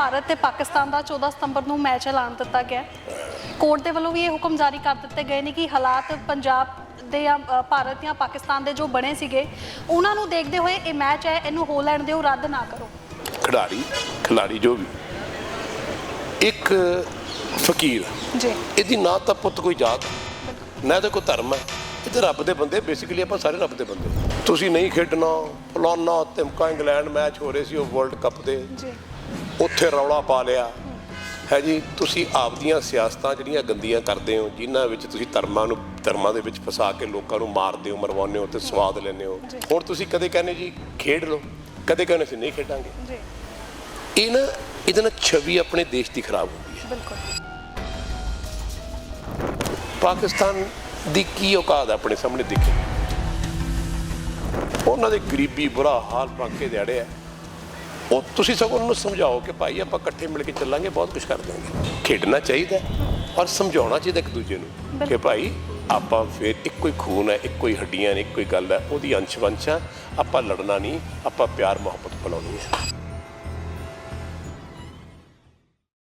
ਭਾਰਤ ਤੇ ਪਾਕਿਸਤਾਨ ਦਾ 14 ਸਤੰਬਰ ਨੂੰ ਮੈਚ ਐਲਾਨ ਦਿੱਤਾ ਗਿਆ ਕੋਰਟ ਦੇ ਵੱਲੋਂ ਵੀ ਇਹ ਹੁਕਮ ਜਾਰੀ ਕਰ ਦਿੱਤੇ ਗਏ ਨੇ ਕਿ ਹਾਲਾਤ ਪੰਜਾਬ ਦੇ ਜਾਂ ਭਾਰਤ ਜਾਂ ਪਾਕਿਸਤਾਨ ਦੇ ਜੋ ਬਣੇ ਸੀਗੇ ਉਹਨਾਂ ਨੂੰ ਦੇਖਦੇ ਹੋਏ ਇਹ ਮੈਚ ਹੈ ਇਹਨੂੰ ਹੋ ਲੈਣ ਦਿਓ ਰੱਦ ਨਾ ਕਰੋ। ਖਿਡਾਰੀ ਖਿਲਾੜੀ ਜੋ ਵੀ ਇੱਕ ਫਕੀਰ ਜੀ। ਇਹਦੀ ਨਾ ਤਾਂ ਪੁੱਤ ਕੋਈ ਜਾਤ ਨਾ ਤਾਂ ਕੋਈ ਧਰਮ ਹੈ। ਇਹ ਤਾਂ ਰੱਬ ਦੇ ਬੰਦੇ ਬੇਸਿਕਲੀ ਆਪਾਂ ਸਾਰੇ ਰੱਬ ਦੇ ਬੰਦੇ ਤੁਸੀਂ ਨਹੀਂ ਖੇਡਣਾ ਫਲਾਨਾ ਤਿਮਕਾ ਇੰਗਲੈਂਡ ਮੈਚ ਹੋ ਰਹੇ ਸੀ ਉਹ ਵਰਲਡ ਕੱਪ ਦੇ। ਜੀ। ਉੱਥੇ ਰੌਲਾ ਪਾ ਲਿਆ। ਹੈ ਜੀ ਤੁਸੀਂ ਆਪਦੀਆਂ ਸਿਆਸਤਾਂ ਜਿਹੜੀਆਂ ਗੰਦੀਆਂ ਕਰਦੇ ਹੋ ਜਿਨ੍ਹਾਂ ਵਿੱਚ ਤੁਸੀਂ ਧਰਮਾਂ ਨੂੰ ਧਰਮਾਂ ਦੇ ਵਿੱਚ ਫਸਾ ਕੇ ਲੋਕਾਂ ਨੂੰ ਮਾਰਦੇ ਹੋ ਮਰਵਾਉਂਦੇ ਹੋ ਤੇ ਸਵਾਦ ਲੈਂਦੇ ਹੋ। ਹੁਣ ਤੁਸੀਂ ਕਦੇ ਕਹਿੰਦੇ ਜੀ ਖੇਡ ਲਓ। ਕਦੇ ਕਹਿੰਦੇ ਅਸੀਂ ਨਹੀਂ ਖੇਡਾਂਗੇ। ਜੀ। ਇਹ ਨਾ ਇਹਦੇ ਨਾਲ ਛਵੀ ਆਪਣੇ ਦੇਸ਼ ਦੀ ਖਰਾਬ ਹੁੰਦੀ ਹੈ। ਬਿਲਕੁਲ। ਪਾਕਿਸਤਾਨ ਦੀ ਕੀ ਔਕਾਤ ਆਪਣੇ ਸਾਹਮਣੇ ਦਿਖੇ? ਉਹਨਾਂ ਦੇ ਗਰੀਬੀ ਬੁਰਾ ਹਾਲ ਬਾਕੇ ਦਿਹਾੜੇ ਹੈ। ਉਹ ਤੁਸੀਂ ਸਗੋਂ ਉਹਨੂੰ ਸਮਝਾਓ ਕਿ ਭਾਈ ਆਪਾਂ ਇਕੱਠੇ ਮਿਲ ਕੇ ਚੱਲਾਂਗੇ ਬਹੁਤ ਕੁਝ ਕਰ ਦਾਂਗੇ ਖੇਡਣਾ ਚਾਹੀਦਾ ਔਰ ਸਮਝਾਉਣਾ ਚਾਹੀਦਾ ਇੱਕ ਦੂਜੇ ਨੂੰ ਕਿ ਭਾਈ ਆਪਾਂ ਫਿਰ ਇੱਕੋ ਹੀ ਖੂਨ ਹੈ ਇੱਕੋ ਹੀ ਹੱਡੀਆਂ ਨੇ ਇੱਕੋ ਹੀ ਗੱਲ ਹੈ ਉਹਦੀ ਅੰਸ਼ ਵੰਸ਼ ਹੈ ਆਪਾਂ ਲੜਨਾ ਨਹੀਂ ਆਪਾਂ ਪਿਆਰ ਮੁਹੱਬਤ ਫੈਲਾਉਣੀ ਹੈ।